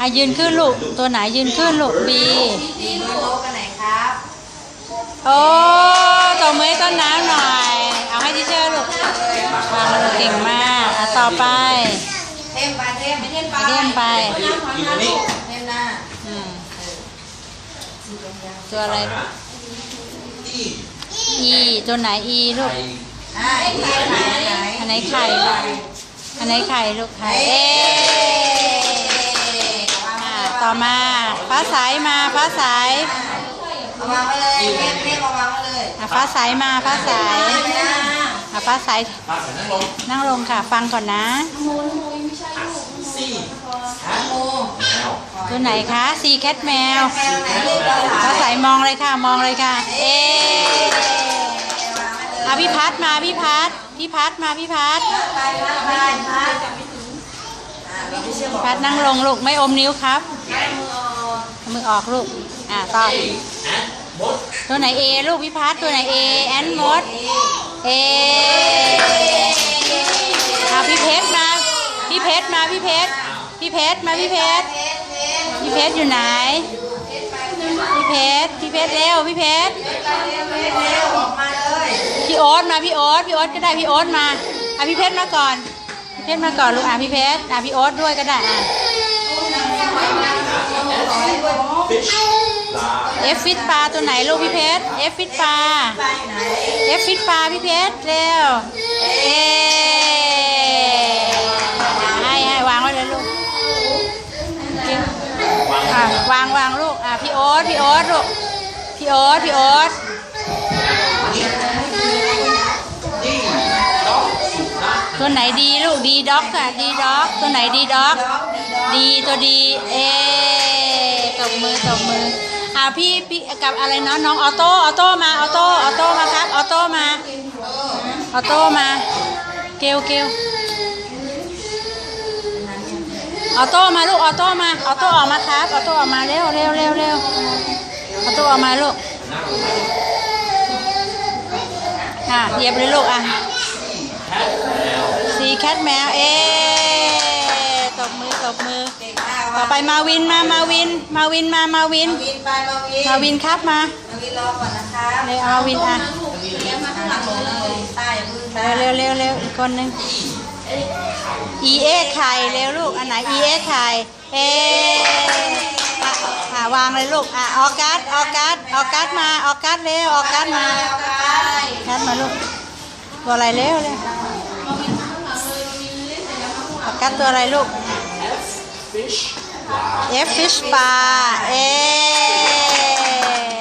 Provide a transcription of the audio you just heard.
อะยืนขึ้นลูก ตัวไหนยืนขึ้นลูก B ดีมือโต๊ะกันไหนครับ โอ้ตัวมือให้ต้นน้ำหน่อย เอาให้ทีเชอร์ลูกวางลูกเก่งมากอะต่อไป เทมไปเทมไม่เทมไปเทมไปเทมหน้าอืมตัวอะไรลูก E ตัวไหน E ลูกอ่าอีกไหนไหนอันไหนไข่ลูกอันไหนไข่ลูกไข่เอ๊ อ่าต่อมาฟ้าใสมาฟ้าใสเอาวางไว้เลยเทมเทมเอาวางไว้เลยอะฟ้าใสมาฟ้าใสไม่ได้อะฟ้าใสป้าใส่นั่งลงนั่งลงค่ะ ฟังก่อนนะสี่โมแมวตัวไหนคะซีแคทแมวแมวไหนเรียกภาษาฟ้าใสมองเลยค่ะมองเลยค่ะ เอ๊อะพี่พัดมาพี่พัดพี่พัดมาพี่พัดไปไปไปอ่าพี่เชื่อบอก พัดนั่งลงลูกไม่อมนิ้วครับ มือออกลูก อ่าต่อตัวไหน A ลูกพี่พัดตัวไหน A แอนมด A เอาพี่เพชรมาพี่เพชรมาพี่เพชรพี่เพชรมาพี่เพชรพี่เพชรอยู่ไหนพี่เพชรพี่เพชรเร็วพี่เพชรเร็วออกมาพี่โอ๊ตมาพี่โอ๊ตพี่โอ๊ตก็ได้พี่โอ๊ตมาอะพี่เพชรมาก่อน เพชรมาก่อนลูกอะพี่เพชรอะพี่โอ๊ตด้วยก็ได้อะเอฟฟิตปลาตัวไหนลูกพี่เพชรเอฟฟิตปลาเอฟฟิตปลาพี่เพชรเร็วเอให้ให้วางไว้เลยลูกอะวางวางลูกอะพี่โอ๊ตพี่โอ๊ตลูกพี่โอ๊ตพี่โอ๊ต ดีด็อกสุนัข ตัวไหนดีลูกดีด็อกอะดีด็อกตัวไหนดีด็อกดีตัวดีเอตบมือตบมืออ่าพี่พี่กับอะไรเนาะน้องออโต้ออโต้มาออโต้ออโต้มาครับออโต้มาออโต้มาเกลเกลออโต้มาลูกออโต้มาออโต้ออกมาครับออโต้ออกมาเร็วเร็วเร็วเร็วออโต้ออกมาลูกอะเยียบเลยลูกอะ คทแมว เอตบมือตบมือ เก่งมากต่อไปมาวินมามาวิน มาวินมามาวิน มาวินไปมาวินมาวินครับมามา วินรอก่อนนะคะเลยเอาวินอะเลี้ยงมาข้างหลังเลยใต้อย่าพึ่งเร็วเร็วเร็วเร็วอีกคนนึง E A ไข่เร็วลูก อันไหน E A ไข่เออะอะวางเลยลูก อะออกัสออกัสออกัสมาออกัสเร็วออกัสมากัสมาลูก ตัวอะไรเร็วเร็ว ออกัสตัวอะไรลูกฟิชปลา F fish ปลาเอ